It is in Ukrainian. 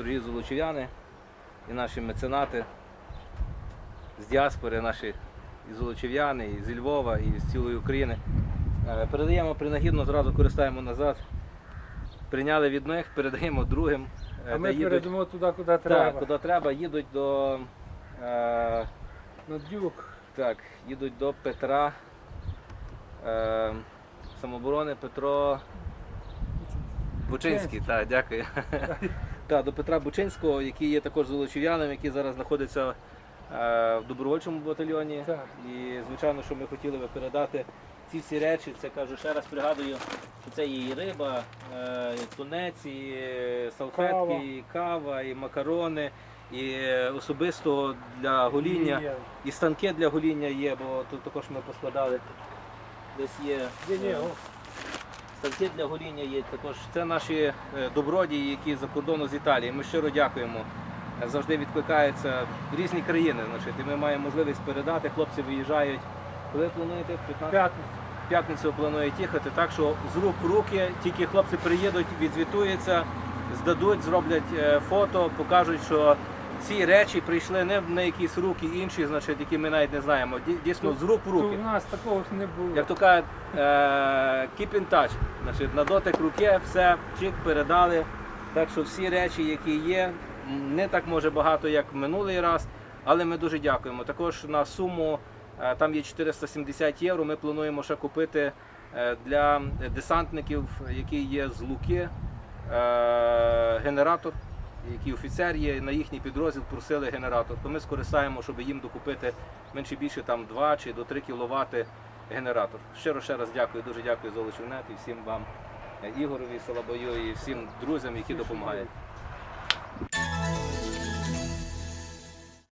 дорогі золочів'яни і наші меценати з діаспори, наші і золочів'яни, і зі Львова, і з цілої України. Е, Передаємо принагідно, зразу користаємо назад. Прийняли від них, передаємо другим. е, А ми їдуть- перейдемо туди, куди Так, треба. куди треба, їдуть до, е, На дюк. так, їдуть до Петра. Е, самооборони Петро Бучинський, так, дякую. Так, до Петра Бучинського, який є також золочів'яним, який зараз знаходиться е, в добровольчому батальйоні. Так. І звичайно, що ми хотіли би передати ці всі речі. Це кажу, ще раз пригадую, що це і риба, е, і тунець, і салфетки, Кава. і кава, і макарони, і е, особисто для гоління. Є. І станки для гоління є, бо тут також ми поскладали. Десь є. Ні, ні, е, о, Станки для гоління є також. Це наші е, добродії, які за кордону з Італії. Ми щиро дякуємо. Завжди відкликаються в різні країни. Значить, і ми маємо можливість передати. Хлопці виїжджають. Коли плануєте? 15? п'ятницю. П'ятницю планують їхати. Так що з рук в руки, тільки хлопці приїдуть, відзвітуються, здадуть, зроблять е, фото, покажуть, що ці речі прийшли не на якісь руки інші, значить, які ми навіть не знаємо. Ді- Дійсно, з рук в руки. у нас такого ж не було. Як то кажуть, е, keep in touch. Значить, на дотик руки все чик передали. Так що всі речі, які є, не так може багато, як минулий раз, але ми дуже дякуємо. Також на суму е, там є 470 євро. Ми плануємо ще купити е, для десантників, які є з Луки, генератор. Який офіцер є, на їхній підрозділ просили генератор, то ми скористаємо, щоб їм докупити менше більше там 2 чи до 3 кВт генератор. Щиро ще раз дякую, дуже дякую Золочівнет і всім вам, е, Ігорові, Солобою, і всім друзям, які допомагають.